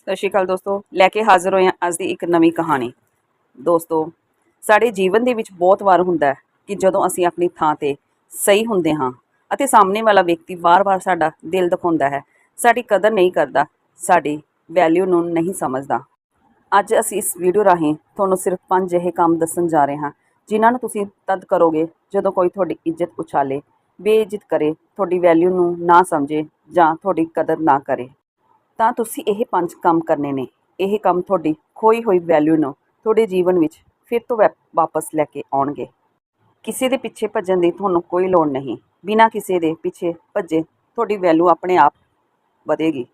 ਸਤਿ ਸ਼੍ਰੀ ਅਕਾਲ ਦੋਸਤੋ, ਲੈ ਕੇ ਹਾਜ਼ਰ ਹੋਏ ਹਾਂ ਅੱਜ ਦੀ ਇੱਕ ਨਵੀਂ ਕਹਾਣੀ। ਦੋਸਤੋ, ਸਾਡੇ ਜੀਵਨ ਦੇ ਵਿੱਚ ਬਹੁਤ ਵਾਰ ਹੁੰਦਾ ਹੈ ਕਿ ਜਦੋਂ ਅਸੀਂ ਆਪਣੀ ਥਾਂ ਤੇ ਸਹੀ ਹੁੰਦੇ ਹਾਂ ਅਤੇ ਸਾਹਮਣੇ ਵਾਲਾ ਵਿਅਕਤੀ ਵਾਰ-ਵਾਰ ਸਾਡਾ ਦਿਲ ਦਿਖਾਉਂਦਾ ਹੈ, ਸਾਡੀ ਕਦਰ ਨਹੀਂ ਕਰਦਾ, ਸਾਡੀ ਵੈਲਿਊ ਨੂੰ ਨਹੀਂ ਸਮਝਦਾ। ਅੱਜ ਅਸੀਂ ਇਸ ਵੀਡੀਓ ਰਾਹੀਂ ਤੁਹਾਨੂੰ ਸਿਰਫ ਪੰਜ ਅਜਿਹੇ ਕੰਮ ਦੱਸਣ ਜਾ ਰਹੇ ਹਾਂ, ਜਿਨ੍ਹਾਂ ਨੂੰ ਤੁਸੀਂ ਤਦ ਕਰੋਗੇ ਜਦੋਂ ਕੋਈ ਤੁਹਾਡੀ ਇੱਜ਼ਤ ਉਛਾਲੇ, ਬੇਇੱਜ਼ਤ ਕਰੇ, ਤੁਹਾਡੀ ਵੈਲਿਊ ਨੂੰ ਨਾ ਸਮਝੇ ਜਾਂ ਤੁਹਾਡੀ ਕਦਰ ਨਾ ਕਰੇ। ਤਾਂ ਤੁਸੀਂ ਇਹ ਪੰਜ ਕੰਮ ਕਰਨੇ ਨੇ। ਇਹ ਕੰਮ ਤੁਹਾਡੀ ਖੋਈ ਹੋਈ ਵੈਲਿਊ ਨੂੰ ਤੁਹਾਡੇ ਜੀਵਨ ਵਿੱਚ ਫਿਰ ਤੋਂ ਵੈ- ਵਾਪਸ ਲੈ ਕੇ ਆਉਣਗੇ। ਕਿਸੇ ਦੇ ਪਿੱਛੇ ਭੱਜਣ ਦੀ ਤੁਹਾਨੂੰ ਕੋਈ ਲੋੜ ਨਹੀਂ। ਬਿਨਾਂ ਕਿਸੇ ਦੇ ਪਿੱਛੇ ਭੱਜੇ ਤੁਹਾਡੀ ਵੈਲਿਊ ਆਪਣੇ ਆਪ ਵਧੇਗੀ।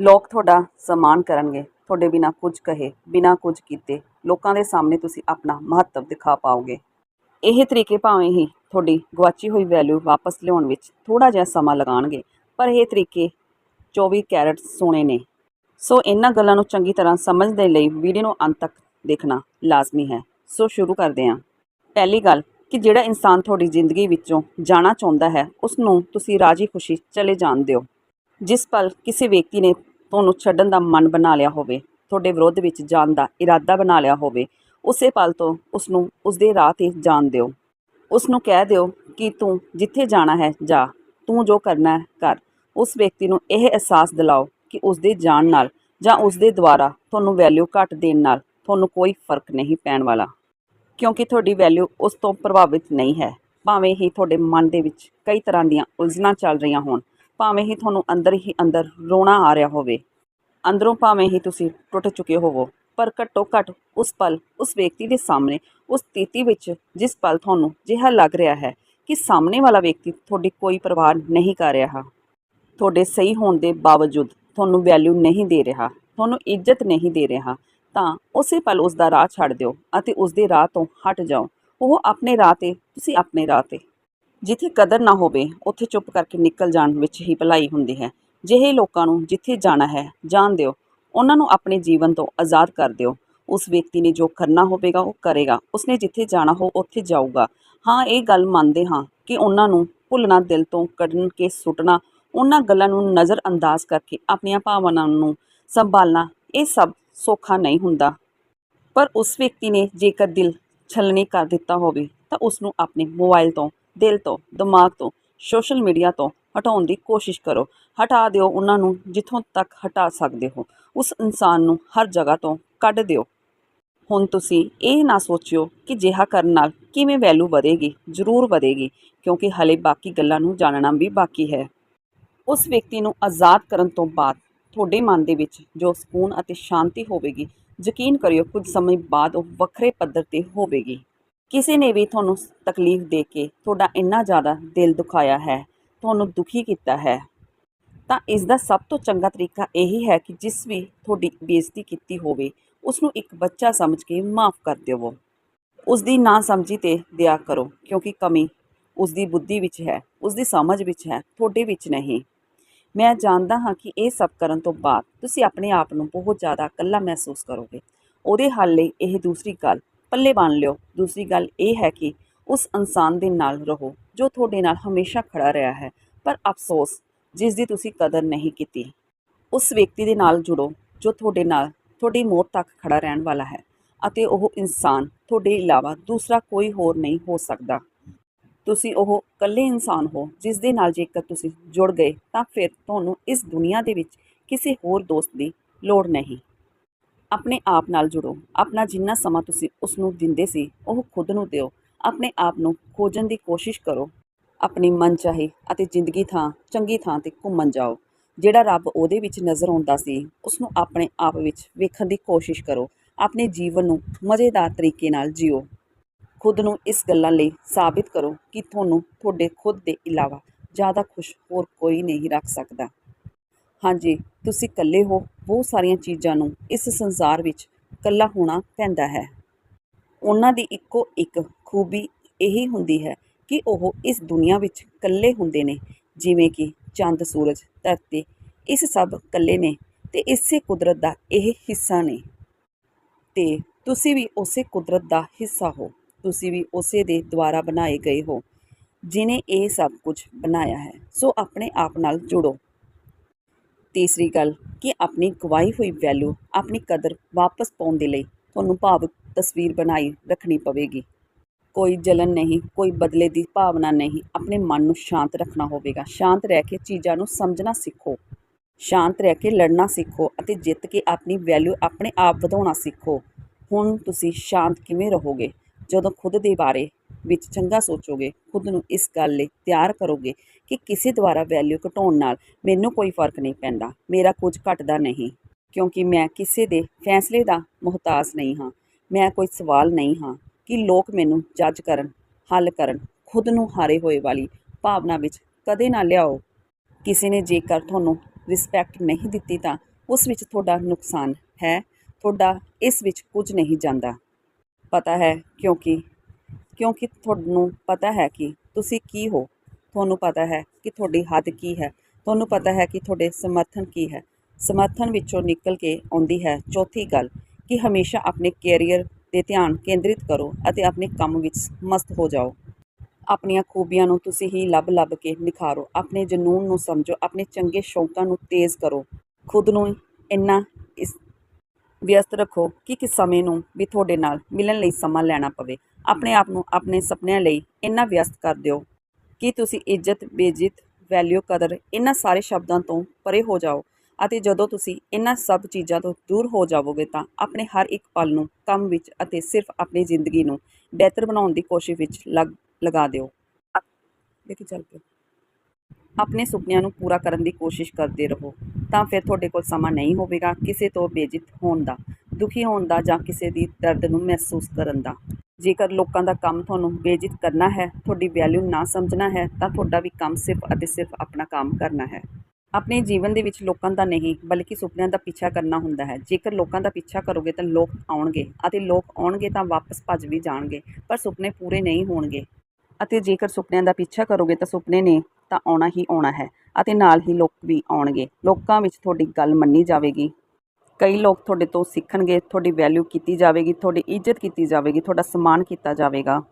ਲੋਕ ਤੁਹਾਡਾ ਸਨਮਾਨ ਕਰਨਗੇ। ਤੁਹਾਡੇ ਬਿਨਾਂ ਕੁਝ ਕਹੇ, ਬਿਨਾਂ ਕੁਝ ਕੀਤੇ ਲੋਕਾਂ ਦੇ ਸਾਹਮਣੇ ਤੁਸੀਂ ਆਪਣਾ ਮਹੱਤਵ ਦਿਖਾ ਪਾਓਗੇ। ਇਹ ਤਰੀਕੇ ਭਾਵੇਂ ਹੀ ਤੁਹਾਡੀ ਗਵਾਚੀ ਹੋਈ ਵੈਲਿਊ ਵਾਪਸ ਲਿਆਉਣ ਵਿੱਚ ਥੋੜਾ ਜਿਹਾ ਸਮਾਂ ਲਗਾਉਣਗੇ, ਪਰ ਇਹ ਤਰੀਕੇ 24 ਕੈਰਟ ਸੋਨੇ ਨੇ। ਸੋ ਇਹਨਾਂ ਗੱਲਾਂ ਨੂੰ ਚੰਗੀ ਤਰ੍ਹਾਂ ਸਮਝਣ ਦੇ ਲਈ ਵੀਡੀਓ ਨੂੰ ਅੰਤ ਤੱਕ ਦੇਖਣਾ ਲਾਜ਼ਮੀ ਹੈ। ਸੋ ਸ਼ੁਰੂ ਕਰਦੇ ਹਾਂ। ਪਹਿਲੀ ਗੱਲ ਕਿ ਜਿਹੜਾ ਇਨਸਾਨ ਤੁਹਾਡੀ ਜ਼ਿੰਦਗੀ ਵਿੱਚੋਂ ਜਾਣਾ ਚਾਹੁੰਦਾ ਹੈ ਉਸ ਨੂੰ ਤੁਸੀਂ ਰਾਜੀ ਖੁਸ਼ੀ ਚਲੇ ਜਾਣ ਦਿਓ। ਜਿਸ ਪਲ ਕਿਸੇ ਵਿਅਕਤੀ ਨੇ ਤੁਹਾਨੂੰ ਛੱਡਣ ਦਾ ਮਨ ਬਣਾ ਲਿਆ ਹੋਵੇ, ਤੁਹਾਡੇ ਵਿਰੁੱਧ ਵਿੱਚ ਜਾਣ ਦਾ ਇਰਾਦਾ ਬਣਾ ਲਿਆ ਹੋਵੇ, ਉਸੇ ਪਲ ਤੋਂ ਉਸ ਨੂੰ ਉਸ ਦੇ ਰਾਹ ਤੇ ਜਾਣ ਦਿਓ। ਉਸ ਨੂੰ ਕਹਿ ਦਿਓ ਕਿ ਤੂੰ ਜਿੱਥੇ ਜਾਣਾ ਹੈ, ਜਾ। ਤੂੰ ਜੋ ਕਰਨਾ ਹੈ, ਕਰ। ਉਸ ਵਿਅਕਤੀ ਨੂੰ ਇਹ ਅਹਿਸਾਸ ਦਿਲਾਓ ਕਿ ਉਸ ਦੇ ਜਾਣ ਨਾਲ ਜਾਂ ਉਸ ਦੇ ਦੁਆਰਾ ਤੁਹਾਨੂੰ ਵੈਲਿਊ ਘੱਟ ਦੇਣ ਨਾਲ ਤੁਹਾਨੂੰ ਕੋਈ ਫ਼ਰਕ ਨਹੀਂ ਪੈਣ ਵਾਲਾ। ਕਿਉਂਕਿ ਤੁਹਾਡੀ ਵੈਲਿਊ ਉਸ ਤੋਂ ਪ੍ਰਭਾਵਿਤ ਨਹੀਂ ਹੈ। ਭਾਵੇਂ ਹੀ ਤੁਹਾਡੇ ਮਨ ਦੇ ਵਿੱਚ ਕਈ ਤਰ੍ਹਾਂ ਦੀਆਂ ਉਲਝਣਾਂ ਚੱਲ ਰਹੀਆਂ ਹੋਣ, ਭਾਵੇਂ ਹੀ ਤੁਹਾਨੂੰ ਅੰਦਰ ਹੀ ਅੰਦਰ ਰੋਣਾ ਆ ਰਿਹਾ ਹੋਵੇ। ਅੰਦਰੋਂ ਭਾਵੇਂ ਹੀ ਤੁਸੀਂ ਟੁੱਟ ਚੁੱਕੇ ਹੋਵੋ, ਪਰ ਘੱਟੋ ਘੱਟ ਉਸ ਪਲ ਉਸ ਵਿਅਕਤੀ ਦੇ ਸਾਹਮਣੇ, ਉਸ ਸਥਿਤੀ ਵਿੱਚ ਜਿਸ ਪਲ ਤੁਹਾਨੂੰ ਜਿਹਾ ਲੱਗ ਰਿਹਾ ਹੈ ਕਿ ਸਾਹਮਣੇ ਵਾਲਾ ਵਿਅਕਤੀ ਤੁਹਾਡੀ ਕੋਈ ਪਰਵਾਹ ਨਹੀਂ ਕਰ ਰਿਹਾ। ਤੁਹਾਡੇ ਸਹੀ ਹੋਣ ਦੇ ਬਾਵਜੂਦ ਤੁਹਾਨੂੰ ਵੈਲਿਊ ਨਹੀਂ ਦੇ ਰਿਹਾ, ਤੁਹਾਨੂੰ ਇੱਜ਼ਤ ਨਹੀਂ ਦੇ ਰਿਹਾ, ਤਾਂ ਉਸੇ ਪਲ ਉਸ ਦਾ ਰਾਹ ਛੱਡ ਦਿਓ ਅਤੇ ਉਸ ਦੇ ਰਾਹ ਤੋਂ ਹਟ ਜਾਓ। ਉਹ ਆਪਣੇ ਰਾਹ ਤੇ, ਤੁਸੀਂ ਆਪਣੇ ਰਾਹ ਤੇ। ਜਿੱਥੇ ਕਦਰ ਨਾ ਹੋਵੇ, ਉੱਥੇ ਚੁੱਪ ਕਰਕੇ ਨਿਕਲ ਜਾਣ ਵਿੱਚ ਹੀ ਭਲਾਈ ਹੁੰਦੀ ਹੈ। ਜਿਹੇ ਲੋਕਾਂ ਨੂੰ ਜਿੱਥੇ ਜਾਣਾ ਹੈ, ਜਾਣ ਦਿਓ। ਉਹਨਾਂ ਨੂੰ ਆਪਣੇ ਜੀਵਨ ਤੋਂ ਆਜ਼ਾਦ ਕਰ ਦਿਓ। ਉਸ ਵਿਅਕਤੀ ਨੇ ਜੋ ਕਰਨਾ ਹੋਵੇਗਾ, ਉਹ ਕਰੇਗਾ। ਉਸਨੇ ਜਿੱਥੇ ਜਾਣਾ ਹੋ, ਉੱਥੇ ਜਾਊਗਾ। ਹਾਂ, ਇਹ ਗੱਲ ਮੰਨਦੇ ਹਾਂ ਕਿ ਉਹਨਾਂ ਨੂੰ ਭੁੱਲਣਾ, ਦਿਲ ਤੋਂ ਕੱਢਣ ਕੇ ਸੁੱਟਣਾ ਉਹਨਾਂ ਗੱਲਾਂ ਨੂੰ ਨਜ਼ਰ ਅੰਦਾਜ਼ ਕਰਕੇ ਆਪਣੀਆਂ ਭਾਵਨਾਵਾਂ ਨੂੰ ਸੰਭਾਲਣਾ ਇਹ ਸਭ ਸੌਖਾ ਨਹੀਂ ਹੁੰਦਾ। ਪਰ ਉਸ ਵਿਅਕਤੀ ਨੇ ਜੇਕਰ ਦਿਲ ਛਲਣੀ ਕਰ ਦਿੱਤਾ ਹੋਵੇ ਤਾਂ ਉਸ ਨੂੰ ਆਪਣੇ ਮੋਬਾਈਲ ਤੋਂ, ਦਿਲ ਤੋਂ, ਦਿਮਾਗ ਤੋਂ, ਸੋਸ਼ਲ ਮੀਡੀਆ ਤੋਂ ਹਟਾਉਣ ਦੀ ਕੋਸ਼ਿਸ਼ ਕਰੋ। ਹਟਾ ਦਿਓ ਉਹਨਾਂ ਨੂੰ ਜਿੱਥੋਂ ਤੱਕ ਹਟਾ ਸਕਦੇ ਹੋ। ਉਸ ਇਨਸਾਨ ਨੂੰ ਹਰ ਜਗ੍ਹਾ ਤੋਂ ਕੱਢ ਦਿਓ। ਹੁਣ ਤੁਸੀਂ ਇਹ ਨਾ ਸੋਚਿਓ ਕਿ ਜਿਹਾ ਕਰਨ ਨਾਲ ਕਿਵੇਂ ਵੈਲਿਊ ਵਧੇਗੀ, ਜ਼ਰੂਰ ਵਧੇਗੀ, ਕਿਉਂਕਿ ਹਲੇ ਬਾਕੀ ਗੱਲਾਂ ਨੂੰ ਜਾਣਨਾ ਵੀ ਬਾਕੀ ਹੈ। ਉਸ ਵਿਅਕਤੀ ਨੂੰ ਆਜ਼ਾਦ ਕਰਨ ਤੋਂ ਬਾਅਦ ਤੁਹਾਡੇ ਮਨ ਦੇ ਵਿੱਚ ਜੋ ਸਕੂਨ ਅਤੇ ਸ਼ਾਂਤੀ ਹੋਵੇਗੀ, ਯਕੀਨ ਕਰਿਓ ਕੁਝ ਸਮੇਂ ਬਾਅਦ ਉਹ ਵੱਖਰੇ ਪੱਧਰ ਤੇ ਹੋਵੇਗੀ। ਕਿਸੇ ਨੇ ਵੀ ਤੁਹਾਨੂੰ ਤਕਲੀਫ ਦੇ ਕੇ ਤੁਹਾਡਾ ਇੰਨਾ ਜ਼ਿਆਦਾ ਦਿਲ ਦੁਖਾਇਆ ਹੈ, ਤੁਹਾਨੂੰ ਦੁਖੀ ਕੀਤਾ ਹੈ, ਤਾਂ ਇਸ ਦਾ ਸਭ ਤੋਂ ਚੰਗਾ ਤਰੀਕਾ ਇਹੀ ਹੈ ਕਿ ਜਿਸ ਵੀ ਤੁਹਾਡੀ ਬੇਇੱਜ਼ਤੀ ਕੀਤੀ ਹੋਵੇ, ਉਸ ਨੂੰ ਇੱਕ ਬੱਚਾ ਸਮਝ ਕੇ ਮਾਫ ਕਰ ਦਿਓ ਉਸ ਦੀ ਨਾ ਸਮਝੀ ਤੇ ਦਇਆ ਕਰੋ, ਕਿਉਂਕਿ ਕਮੀ ਉਸ ਦੀ ਬੁੱਧੀ ਵਿੱਚ ਹੈ, ਉਸ ਦੀ ਸਮਝ ਵਿੱਚ ਹੈ, ਤੁਹਾਡੇ ਵਿੱਚ ਨਹੀਂ। ਮੈਂ ਜਾਣਦਾ ਹਾਂ ਕਿ ਇਹ ਸਭ ਕਰਨ ਤੋਂ ਬਾਅਦ ਤੁਸੀਂ ਆਪਣੇ ਆਪ ਨੂੰ ਬਹੁਤ ਜ਼ਿਆਦਾ ਇਕੱਲਾ ਮਹਿਸੂਸ ਕਰੋਗੇ। ਉਹਦੇ ਹੱਲ ਲਈ ਇਹ ਦੂਸਰੀ ਗੱਲ ਪੱਲੇ ਬੰਨ ਲਿਓ। ਦੂਸਰੀ ਗੱਲ ਇਹ ਹੈ ਕਿ ਉਸ ਇਨਸਾਨ ਦੇ ਨਾਲ ਰਹੋ, ਜੋ ਤੁਹਾਡੇ ਨਾਲ ਹਮੇਸ਼ਾ ਖੜਾ ਰਿਹਾ ਹੈ। ਪਰ ਅਫਸੋਸ, ਜਿਸ ਦੀ ਤੁਸੀਂ ਕਦਰ ਨਹੀਂ ਕੀਤੀ, ਉਸ ਵਿਅਕਤੀ ਦੇ ਨਾਲ ਜੁੜੋ, ਜੋ ਤੁਹਾਡੇ ਨਾਲ, ਤੁਹਾਡੀ ਮੌਤ ਤੱਕ ਖੜਾ ਰਹਿਣ ਵਾਲਾ ਹੈ ਅਤੇ ਉਹ ਇਨਸਾਨ, ਤੁਹਾਡੇ ਇਲਾਵਾ ਦੂਸਰਾ ਕੋਈ ਹੋਰ ਨਹੀਂ ਹੋ ਸਕਦਾ। ਤੁਸੀਂ ਉਹ ਇਕੱਲੇ ਇਨਸਾਨ ਹੋ ਜਿਸ ਦੇ ਨਾਲ ਜੇਕਰ ਤੁਸੀਂ ਜੁੜ ਗਏ, ਤਾਂ ਫਿਰ ਤੁਹਾਨੂੰ ਇਸ ਦੁਨੀਆ ਦੇ ਵਿੱਚ ਕਿਸੇ ਹੋਰ ਦੋਸਤ ਦੀ ਲੋੜ ਨਹੀਂ। ਆਪਣੇ ਆਪ ਨਾਲ ਜੁੜੋ। ਆਪਣਾ ਜਿੰਨਾ ਸਮਾਂ ਤੁਸੀਂ ਉਸ ਨੂੰ ਦਿੰਦੇ ਸੀ, ਉਹ ਖੁਦ ਨੂੰ ਦਿਓ। ਆਪਣੇ ਆਪ ਨੂੰ ਖੋਜਣ ਦੀ ਕੋਸ਼ਿਸ਼ ਕਰੋ। ਆਪਣੀ ਮਨ ਚਾਹੇ ਅਤੇ ਜ਼ਿੰਦਗੀ ਥਾਂ, ਚੰਗੀ ਥਾਂ ਤੇ ਘੁੰਮਣ ਜਾਓ। ਜਿਹੜਾ ਰੱਬ ਉਹਦੇ ਵਿੱਚ ਨਜ਼ਰ ਆਉਂਦਾ ਸੀ ਉਸ ਨੂੰ ਆਪਣੇ ਆਪ ਵਿੱਚ ਵੇਖਣ ਦੀ ਕੋਸ਼ਿਸ਼ ਕਰੋ। ਆਪਣੇ ਜੀਵਨ ਨੂੰ ਮਜ਼ੇਦਾਰ ਤਰੀਕੇ ਨਾਲ ਜਿਓ। ਖੁਦ ਨੂੰ ਇਸ ਗੱਲਾਂ ਲਈ ਸਾਬਿਤ ਕਰੋ ਕਿ ਤੁਹਾਨੂੰ ਤੁਹਾਡੇ ਖੁਦ ਦੇ ਇਲਾਵਾ ਜ਼ਿਆਦਾ ਖੁਸ਼ ਹੋਰ ਕੋਈ ਨਹੀਂ ਰੱਖ ਸਕਦਾ। ਹਾਂਜੀ, ਤੁਸੀਂ ਇਕੱਲੇ ਹੋ, ਬਹੁਤ ਸਾਰੀਆਂ ਚੀਜ਼ਾਂ ਨੂੰ ਇਸ ਸੰਸਾਰ ਵਿੱਚ ਇਕੱਲਾ ਹੋਣਾ ਪੈਂਦਾ ਹੈ। ਉਹਨਾਂ ਦੀ ਇੱਕੋ ਇੱਕ ਖੂਬੀ ਇਹੀ ਹੁੰਦੀ ਹੈ ਕਿ ਉਹ ਇਸ ਦੁਨੀਆ ਵਿੱਚ ਇਕੱਲੇ ਹੁੰਦੇ ਨੇ, ਜਿਵੇਂ ਕਿ ਚੰਦ, ਸੂਰਜ, ਧਰਤੀ, ਇਸ ਸਭ ਇਕੱਲੇ ਨੇ ਤੇ ਇਸੇ ਕੁਦਰਤ ਦਾ ਇਹ ਹਿੱਸਾ ਨੇ। ਤੇ ਤੁਸੀਂ ਵੀ ਉਸੇ ਕੁਦਰਤ ਦਾ ਹਿੱਸਾ ਹੋ। ਤੁਸੀਂ ਵੀ ਉਸੇ ਦੇ ਦੁਆਰਾ ਬਣਾਏ ਗਏ ਹੋ, ਜਿਨੇ ਇਹ ਸਭ ਕੁਝ ਬਣਾਇਆ ਹੈ, ਸੋ ਆਪਣੇ ਆਪ ਨਾਲ ਜੁੜੋ। ਤੀਸਰੀ ਗੱਲ, ਕਿ ਆਪਣੀ ਗਵਾਈ ਹੋਈ ਵੈਲਿਊ ਆਪਣੀ ਕਦਰ ਵਾਪਸ ਪਾਉਣ ਦੇ ਲਈ ਤੁਹਾਨੂੰ ਭਾਵੁਕ ਤਸਵੀਰ ਬਣਾਈ ਰੱਖਣੀ ਪਵੇਗੀ। ਕੋਈ ਜਲਨ ਨਹੀਂ, ਕੋਈ ਬਦਲੇ ਦੀ ਭਾਵਨਾ ਨਹੀਂ, ਆਪਣੇ ਮਨ ਨੂੰ ਸ਼ਾਂਤ ਰੱਖਣਾ ਹੋਵੇਗਾ। ਸ਼ਾਂਤ ਰਹਿ ਕੇ ਚੀਜ਼ਾਂ ਨੂੰ ਸਮਝਣਾ ਸਿੱਖੋ। ਸ਼ਾਂਤ ਰਹਿ ਕੇ ਲੜਨਾ ਸਿੱਖੋ ਅਤੇ ਜਿੱਤ ਕੇ ਆਪਣੀ ਵੈਲਿਊ ਆਪਣੇ ਆਪ ਵਧਾਉਣਾ ਸਿੱਖੋ। ਹੁਣ ਤੁਸੀਂ ਸ਼ਾਂਤ ਕਿਵੇਂ ਰਹੋਗੇ? ਜਦੋਂ ਖੁਦ ਦੇ ਬਾਰੇ ਵਿੱਚ ਚੰਗਾ ਸੋਚੋਗੇ, ਖੁਦ ਨੂੰ ਇਸ ਗੱਲ ਲਈ ਤਿਆਰ ਕਰੋਗੇ ਕਿ ਕਿਸੇ ਦੁਆਰਾ ਵੈਲਿਊ ਘਟਾਉਣ ਨਾਲ ਮੈਨੂੰ ਕੋਈ ਫ਼ਰਕ ਨਹੀਂ ਪੈਂਦਾ, ਮੇਰਾ ਕੁਝ ਘਟਦਾ ਨਹੀਂ। ਕਿਉਂਕਿ ਮੈਂ ਕਿਸੇ ਦੇ ਫੈਸਲੇ ਦਾ ਮੁਹਤਾਜ ਨਹੀਂ ਹਾਂ, ਮੈਂ ਕੋਈ ਸਵਾਲ ਨਹੀਂ ਹਾਂ ਕਿ ਲੋਕ ਮੈਨੂੰ ਜੱਜ ਕਰਨ, ਹੱਲ ਕਰਨ, ਖੁਦ ਨੂੰ ਹਾਰੇ ਹੋਏ ਵਾਲੀ ਭਾਵਨਾ ਵਿੱਚ ਕਦੇ ਨਾ ਲਿਆਓ। ਕਿਸੇ ਨੇ ਜੇਕਰ ਤੁਹਾਨੂੰ ਰਿਸਪੈਕਟ ਨਹੀਂ ਦਿੱਤੀ ਤਾਂ ਉਸ ਵਿੱਚ ਤੁਹਾਡਾ ਨੁਕਸਾਨ ਹੈ, ਤੁਹਾਡਾ ਇਸ ਵਿੱਚ ਕੁਝ ਨਹੀਂ ਜਾਂਦਾ। ਪਤਾ ਹੈ ਕਿਉਂਕਿ ਕਿਉਂਕਿ ਤੁਹਾਨੂੰ ਪਤਾ ਹੈ ਕਿ ਤੁਸੀਂ ਕੀ ਹੋ। ਤੁਹਾਨੂੰ ਪਤਾ ਹੈ ਕਿ ਤੁਹਾਡੀ ਹੱਦ ਕੀ ਹੈ। ਤੁਹਾਨੂੰ ਪਤਾ ਹੈ ਕਿ ਤੁਹਾਡੇ ਸਮਰਥਨ ਕੀ ਹੈ। ਸਮਰਥਨ ਵਿੱਚੋਂ ਨਿਕਲ ਕੇ ਆਉਂਦੀ ਹੈ ਚੌਥੀ ਗੱਲ ਕਿ ਹਮੇਸ਼ਾ ਆਪਣੇ ਕੈਰੀਅਰ ਤੇ ਧਿਆਨ ਕੇਂਦਰਿਤ ਕਰੋ ਅਤੇ ਆਪਣੇ ਕੰਮ ਵਿੱਚ ਮਸਤ ਹੋ ਜਾਓ। ਆਪਣੀਆਂ ਖੂਬੀਆਂ ਨੂੰ ਤੁਸੀਂ ਹੀ ਲੱਭ-ਲੱਭ ਕੇ ਨਿਖਾਰੋ। ਆਪਣੇ ਜਨੂੰਨ ਨੂੰ ਸਮਝੋ। ਆਪਣੇ ਚੰਗੇ ਸ਼ੌਕਾਂ ਨੂੰ ਤੇਜ਼ ਕਰੋ। ਖੁਦ ਨੂੰ ਇੰਨਾ ਵਿਅਸਤ ਰੱਖੋ ਕਿ ਕਿਸ ਸਮੇਂ ਨੂੰ ਵੀ ਤੁਹਾਡੇ ਨਾਲ ਮਿਲਣ ਲਈ ਸਮਾਂ ਲੈਣਾ ਪਵੇ। ਆਪਣੇ ਆਪ ਨੂੰ ਆਪਣੇ ਸੁਪਨਿਆਂ ਲਈ ਇੰਨਾ ਵਿਅਸਤ ਕਰ ਦਿਓ ਕਿ ਤੁਸੀਂ ਇੱਜ਼ਤ, ਬੇਇੱਜ਼ਤ ਵੈਲਿਊ ਕਦਰ ਇਹਨਾਂ ਸਾਰੇ ਸ਼ਬਦਾਂ ਤੋਂ ਪਰੇ ਹੋ ਜਾਓ ਅਤੇ ਜਦੋਂ ਤੁਸੀਂ ਇਹਨਾਂ ਸਭ ਚੀਜ਼ਾਂ ਤੋਂ ਦੂਰ ਹੋ ਜਾਵੋਗੇ ਤਾਂ ਆਪਣੇ ਹਰ ਇੱਕ ਪਲ ਨੂੰ ਕੰਮ ਵਿੱਚ ਅਤੇ ਸਿਰਫ ਆਪਣੀ ਜ਼ਿੰਦਗੀ ਨੂੰ ਬਿਹਤਰ ਬਣਾਉਣ ਦੀ ਕੋਸ਼ਿਸ਼ ਵਿੱਚ ਲਗ, ਲਗਾ ਦਿਓ। ਦੇਖੀ ਚੱਲ ਪਿਓ। ਆਪਣੇ ਸੁਪਨਿਆਂ ਨੂੰ ਪੂਰਾ ਕਰਨ ਦੀ ਕੋਸ਼ਿਸ਼ ਕਰਦੇ ਰਹੋ, ਤਾਂ ਫਿਰ ਤੁਹਾਡੇ ਕੋਲ ਸਮਾਂ ਨਹੀਂ ਹੋਵੇਗਾ ਕਿਸੇ ਤੋਂ ਬੇਇੱਜ਼ਤ ਹੋਣ ਦਾ, ਦੁਖੀ ਹੋਣ ਦਾ ਜਾਂ ਕਿਸੇ ਦੀ ਦਰਦ ਨੂੰ ਮਹਿਸੂਸ ਕਰਨ ਦਾ। ਜੇਕਰ ਲੋਕਾਂ ਦਾ ਕੰਮ ਤੁਹਾਨੂੰ ਬੇਇੱਜ਼ਤ ਕਰਨਾ ਹੈ, ਤੁਹਾਡੀ ਵੈਲਿਊ ਨਾ ਸਮਝਣਾ ਹੈ, ਤਾਂ ਤੁਹਾਡਾ ਵੀ ਕੰਮ ਸਿਰਫ ਅਤੇ ਸਿਰਫ ਆਪਣਾ ਕੰਮ ਕਰਨਾ ਹੈ। ਆਪਣੇ ਜੀਵਨ ਦੇ ਵਿੱਚ ਲੋਕਾਂ ਦਾ ਨਹੀਂ, ਬਲਕਿ ਸੁਪਨਿਆਂ ਦਾ ਪਿੱਛਾ ਕਰਨਾ ਹੁੰਦਾ ਹੈ। ਜੇਕਰ ਲੋਕਾਂ ਦਾ ਪਿੱਛਾ ਕਰੋਗੇ ਤਾਂ ਲੋਕ ਆਉਣਗੇ ਅਤੇ ਲੋਕ ਆਉਣਗੇ ਤਾਂ ਵਾਪਸ ਭੱਜ ਵੀ ਜਾਣਗੇ, ਪਰ ਸੁਪਨੇ ਪੂਰੇ ਨਹੀਂ ਹੋਣਗੇ। ਅਤੇ ਜੇਕਰ ਸੁਪਨਿਆਂ ਦਾ ਪਿੱਛਾ ਕਰੋਗੇ ਤਾਂ ਸੁਪਨੇ ਨੇ ਤਾਂ ਆਉਣਾ ਹੀ ਆਉਣਾ ਹੈ ਅਤੇ ਨਾਲ ਹੀ ਲੋਕ ਵੀ ਆਉਣਗੇ। ਲੋਕਾਂ ਵਿੱਚ ਤੁਹਾਡੀ ਗੱਲ ਮੰਨੀ ਜਾਵੇਗੀ। ਕਈ ਲੋਕ ਤੁਹਾਡੇ ਤੋਂ ਸਿੱਖਣਗੇ, ਤੁਹਾਡੀ ਵੈਲਿਊ ਕੀਤੀ ਜਾਵੇਗੀ, ਤੁਹਾਡੀ ਇੱਜ਼ਤ ਕੀਤੀ ਜਾਵੇਗੀ, ਤੁਹਾਡਾ ਸਨਮਾਨ ਕੀਤਾ ਜਾਵੇਗਾ।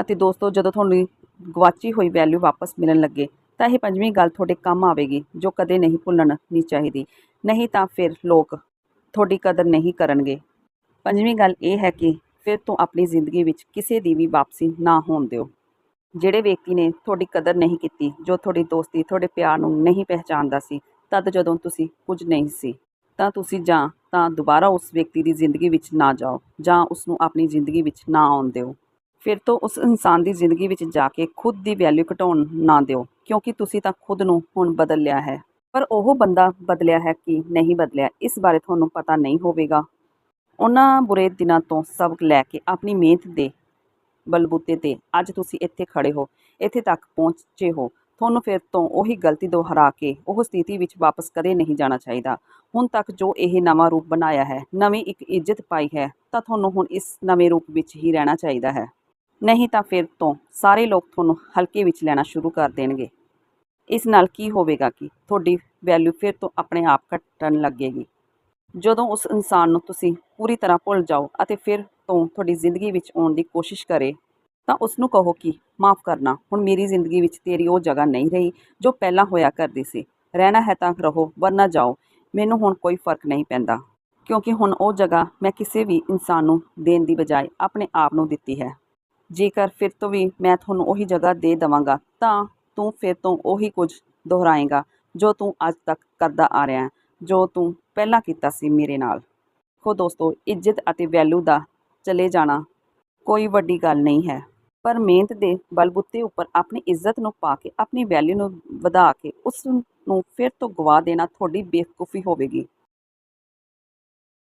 ਅਤੇ ਦੋਸਤੋ, ਜਦੋਂ ਤੁਹਾਨੂੰ ਗਵਾਚੀ ਹੋਈ ਵੈਲਿਊ ਵਾਪਸ ਮਿਲਣ ਲੱਗੇ, ਤਾਂ ਇਹ ਪੰਜਵੀਂ ਗੱਲ ਤੁਹਾਡੇ ਕੰਮ ਆਵੇਗੀ, ਜੋ ਕਦੇ ਨਹੀਂ ਭੁੱਲਣੀ ਚਾਹੀਦੀ। ਨਹੀਂ ਤਾਂ ਫਿਰ ਲੋਕ ਤੁਹਾਡੀ ਕਦਰ ਨਹੀਂ ਕਰਨਗੇ। ਪੰਜਵੀਂ ਗੱਲ ਇਹ ਹੈ ਕਿ ਫਿਰ ਤੋਂ ਆਪਣੀ ਜ਼ਿੰਦਗੀ ਵਿੱਚ ਕਿਸੇ ਦੀ ਵੀ ਵਾਪਸੀ ਨਾ ਹੋਣ ਦਿਓ। ਜਿਹੜੇ ਵਿਅਕਤੀ ਨੇ ਤੁਹਾਡੀ ਕਦਰ ਨਹੀਂ ਕੀਤੀ, ਜੋ ਤੁਹਾਡੀ ਦੋਸਤੀ, ਤੁਹਾਡੇ ਪਿਆਰ ਨੂੰ ਨਹੀਂ ਪਹਿਚਾਨਦਾ ਸੀ, ਤਦ ਜਦੋਂ ਤੁਸੀਂ ਕੁਝ ਨਹੀਂ ਸੀ, ਤਾਂ ਤੁਸੀਂ ਜਾਂ ਤਾਂ ਦੁਬਾਰਾ ਉਸ ਵਿਅਕਤੀ ਦੀ ਜ਼ਿੰਦਗੀ ਵਿੱਚ ਨਾ ਜਾਓ, ਜਾਂ ਉਸ ਨੂੰ ਆਪਣੀ ਜ਼ਿੰਦਗੀ ਵਿੱਚ ਨਾ ਆਉਣ ਦਿਓ। ਫਿਰ ਤੋਂ ਉਸ ਇਨਸਾਨ ਦੀ ਜ਼ਿੰਦਗੀ ਵਿੱਚ ਜਾ ਕੇ ਖੁਦ ਦੀ ਵੈਲਿਊ ਘਟਾਉਣ ਨਾ ਦਿਓ, ਕਿਉਂਕਿ ਤੁਸੀਂ ਤਾਂ ਖੁਦ ਨੂੰ ਹੁਣ ਬਦਲ ਲਿਆ ਹੈ। ਪਰ ਉਹ ਬੰਦਾ ਬਦਲਿਆ ਹੈ ਕਿ ਨਹੀਂ ਬਦਲਿਆ, ਇਸ ਬਾਰੇ ਤੁਹਾਨੂੰ ਪਤਾ ਨਹੀਂ ਹੋਵੇਗਾ। ਉਹਨਾਂ ਬੁਰੇ ਦਿਨਾਂ ਤੋਂ ਸਬਕ ਲੈ ਕੇ ਆਪਣੀ ਮਿਹਨਤ ਦੇ ਬਲਬੂਤੇ ਤੇ ਅੱਜ ਤੁਸੀਂ ਇੱਥੇ ਖੜੇ ਹੋ, ਇੱਥੇ ਤੱਕ ਪਹੁੰਚੇ ਹੋ। ਤੁਹਾਨੂੰ ਫਿਰ ਤੋਂ ਉਹੀ ਗਲਤੀ ਦੁਹਰਾ ਕੇ ਉਹ ਸਥਿਤੀ ਵਿੱਚ ਵਾਪਸ ਕਦੇ ਨਹੀਂ ਜਾਣਾ ਚਾਹੀਦਾ। ਹੁਣ ਤੱਕ ਜੋ ਇਹ ਨਵਾਂ ਰੂਪ ਬਣਾਇਆ ਹੈ, ਨਵੀਂ ਇੱਕ ਇੱਜ਼ਤ ਪਾਈ ਹੈ, ਤਾਂ ਤੁਹਾਨੂੰ ਹੁਣ ਇਸ ਨਵੇਂ ਰੂਪ ਵਿੱਚ ਹੀ ਰਹਿਣਾ ਚਾਹੀਦਾ ਹੈ। ਨਹੀਂ ਤਾਂ ਫਿਰ ਤੋਂ ਸਾਰੇ ਲੋਕ ਤੁਹਾਨੂੰ ਹਲਕੇ ਵਿੱਚ ਲੈਣਾ ਸ਼ੁਰੂ ਕਰ ਦੇਣਗੇ। ਇਸ ਨਾਲ ਕੀ ਹੋਵੇਗਾ ਕਿ ਤੁਹਾਡੀ ਵੈਲਿਊ ਫਿਰ ਤੋਂ ਆਪਣੇ ਆਪ ਘਟਣ ਲੱਗੇਗੀ। ਜਦੋਂ ਉਸ ਇਨਸਾਨ ਨੂੰ ਤੁਸੀਂ ਪੂਰੀ ਤਰ੍ਹਾਂ ਭੁੱਲ ਜਾਓ ਅਤੇ ਫਿਰ ਤੋਂ ਤੁਹਾਡੀ ਜ਼ਿੰਦਗੀ ਵਿੱਚ ਆਉਣ ਦੀ ਕੋਸ਼ਿਸ਼ ਕਰੇ, ਤਾਂ ਉਸ ਨੂੰ ਕਹੋ ਕਿ, ਮਾਫ ਕਰਨਾ, ਹੁਣ ਮੇਰੀ ਜ਼ਿੰਦਗੀ ਵਿੱਚ ਤੇਰੀ ਉਹ ਜਗ੍ਹਾ ਨਹੀਂ ਰਹੀ ਜੋ ਪਹਿਲਾਂ ਹੋਇਆ ਕਰਦੀ ਸੀ। ਰਹਿਣਾ ਹੈ ਤਾਂ ਰਹੋ, ਵਰਨਾ ਜਾਓ। ਮੈਨੂੰ ਹੁਣ ਕੋਈ ਫ਼ਰਕ ਨਹੀਂ ਪੈਂਦਾ, ਕਿਉਂਕਿ ਹੁਣ ਉਹ ਜਗ੍ਹਾ ਮੈਂ ਕਿਸੇ ਵੀ ਇਨਸਾਨ ਨੂੰ ਦੇਣ ਦੀ ਬਜਾਏ ਆਪਣੇ ਆਪ ਨੂੰ ਦਿੱਤੀ ਹੈ। ਜੇਕਰ ਫਿਰ ਤੋਂ ਵੀ ਮੈਂ ਤੁਹਾਨੂੰ ਉਹੀ ਜਗ੍ਹਾ ਦੇ ਦਵਾਂਗਾ, ਤਾਂ ਤੂੰ ਫਿਰ ਤੋਂ ਉਹੀ ਕੁਝ ਦੁਹਰਾਏਗਾ ਜੋ ਤੂੰ ਅੱਜ ਤੱਕ ਕਰਦਾ ਆ ਰਿਹਾ ਹੈ। ਜੋ ਤੂੰ ਪਹਿਲਾਂ ਕੀਤਾ ਸੀ ਮੇਰੇ ਨਾਲ। ਖੋ ਦੋਸਤੋ, ਇੱਜ਼ਤ ਅਤੇ ਵੈਲਿਊ ਦਾ ਚਲੇ ਜਾਣਾ ਕੋਈ ਵੱਡੀ ਗੱਲ ਨਹੀਂ ਹੈ। ਪਰ ਮਿਹਨਤ ਦੇ ਬਲਬੁੱਤੇ ਉੱਪਰ ਆਪਣੀ ਇੱਜ਼ਤ ਨੂੰ ਪਾ ਕੇ, ਆਪਣੀ ਵੈਲਿਊ ਨੂੰ ਵਧਾ ਕੇ, ਉਸ ਨੂੰ ਫਿਰ ਤੋਂ ਗਵਾ ਦੇਣਾ ਤੁਹਾਡੀ ਬੇਵਕੂਫੀ ਹੋਵੇਗੀ।